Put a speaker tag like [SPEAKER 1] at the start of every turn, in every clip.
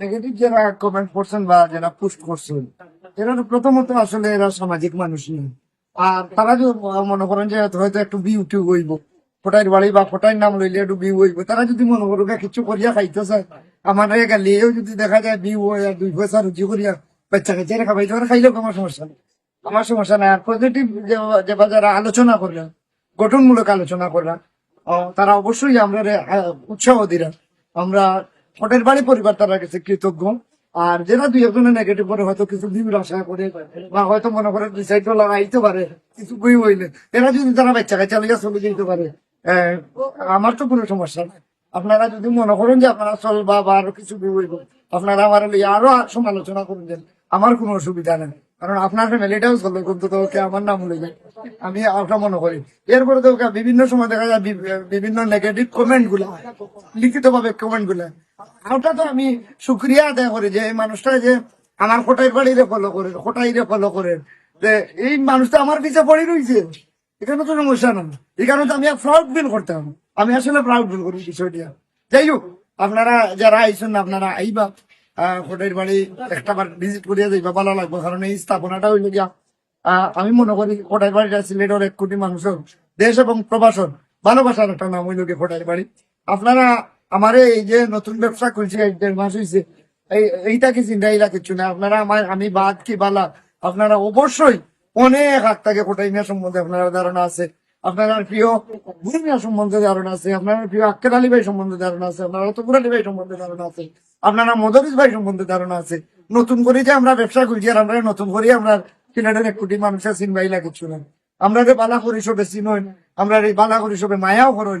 [SPEAKER 1] Negative যারা comment করছেন বা যারা পোস্ট করছেন, এরা প্রথমত আসলে এরা সামাজিক মানুষ আর তারা যদি মনে করেন যে হয়তো একটু বিউটি হইব। ফোটাইর বাড়ি বা ফোটাইর নাম লইলে একটু বিউ হইব। তারা যদি মনে কিছু করিয়া খাইতে চায় আমার গেলেও যদি দেখা যায় বিউ হয়ে দুই পয়সা করিয়া বাচ্চা কাছে রেখা পাইতে পারে, খাইলেও আমার সমস্যা নেই। আমার সমস্যা নাই। আর পজিটিভ যে যারা আলোচনা করলেন গঠনমূলক আলোচনা করলাম তারা অবশ্যই আমরা উৎসাহ দিরা। আমরা ফটের বাড়ি পরিবার তারা কাছে কৃতজ্ঞ। আর যারা দুই একজনের নেগেটিভ করে, হয়তো কিছু বিভিন্ন আশা করে, বা হয়তো মনে করে ডিসাইড লাগাইতে পারে, কিছু বই হইলে। এরা যদি তারা বাচ্চা কাচ্চা লিগে চলে যেতে পারে আমার তো কোনো সমস্যা নাই। আপনারা যদি মনে করেন যে আপনারা চলবা বা আরও কিছু বই হইব, আপনারা আমার লিগে আরও সমালোচনা করুন দেন আমার কোনো অসুবিধা নেই। কারণ আপনার ফ্যামিলিটাও চলবে কিন্তু তো ওকে আমার নাম লইবে। আমি ওটা মনে করি। এরপরে তো ওকে বিভিন্ন সময় দেখা যায় বিভিন্ন নেগেটিভ কমেন্টগুলা লিখিত ভাবে কমেন্টগুলা ওটা তো আমি সুক্রিয়া আদায় করি যে এই মানুষটা যে আমার কোটাই বাড়িরে ফলো করে কোটাইরে ফলো করে। যে এই মানুষটা আমার পিছিয়ে পড়ে রয়েছে এখানে তো সমস্যা না এখানে তো আমি প্রাউড ফিল করতাম। আমি আসলে প্রাউড ফিল করি বিষয়টা। যাই হোক আপনারা যারা আইসেন আপনারা আইবা। আহ, কোটাইর বাড়ি একটা বার ভিজিট করিয়া যাইবা ভালো লাগবে। কারণ এই স্থাপনাটা হইলে গিয়া আমি মনে করি কোটাই বাড়িটা সিলেটের এক কোটি মানুষের দেশ এবং প্রবাসন ভালোবাসার একটা নাম হইল গিয়ে কোটাই বাড়ি। আপনারা আমার এই যে নতুন ব্যবসা খুলছি এক দেড় মাস হয়েছে এই, এইটা কি চিন্তা এইটা কিছু না? আপনারা আমার, আমি বাদ কি বালা? আপনারা অবশ্যই অনেক হাত থাকে কোটাই মিয়া সম্বন্ধে আপনার ধারণা আছে। আপনার প্রিয় ভূমিয়া সম্বন্ধে ধারণা আছে, আপনার প্রিয় আক্কের আলী ভাই সম্বন্ধে ধারণা আছে, আপনার অতপুর ভাই সম্বন্ধে ধারণা আছে, আপনারা মদরিস ভাই সম্বন্ধে ধারণা আছে। নতুন করে যে আমরা ব্যবসা করছি আর আমরা নতুন করে আমরা সিলেটের এক কোটি মানুষের চিনবাই লাগছে না। আমরা যে বালা করি সবে চিনই, আমরা এই বালা করি সবে মায়াও করই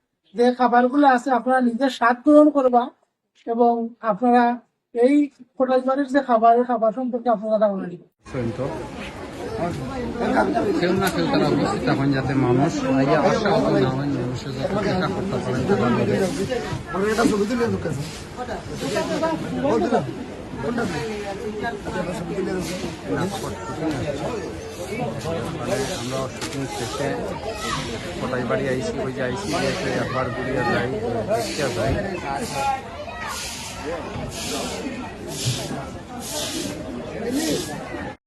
[SPEAKER 2] যে খাবারগুলো আছে আপনারা নিজের স্বাদ গ্রহণ করবা এবং আপনারা এই কোটাই বাড়ির যে খাবার এই খাবার সম্পর্কে আপনারা ধারণা
[SPEAKER 3] পর্যন্ত কেউ না কেউ তারা উপস্থিত থাকেন যাতে মানুষ মানুষের
[SPEAKER 1] আমরা
[SPEAKER 3] মানে শুটিং শেষে কোটাই বাড়ি আইসি ওই যে আইসি এসে একবার ঘুরিয়া যাই যাই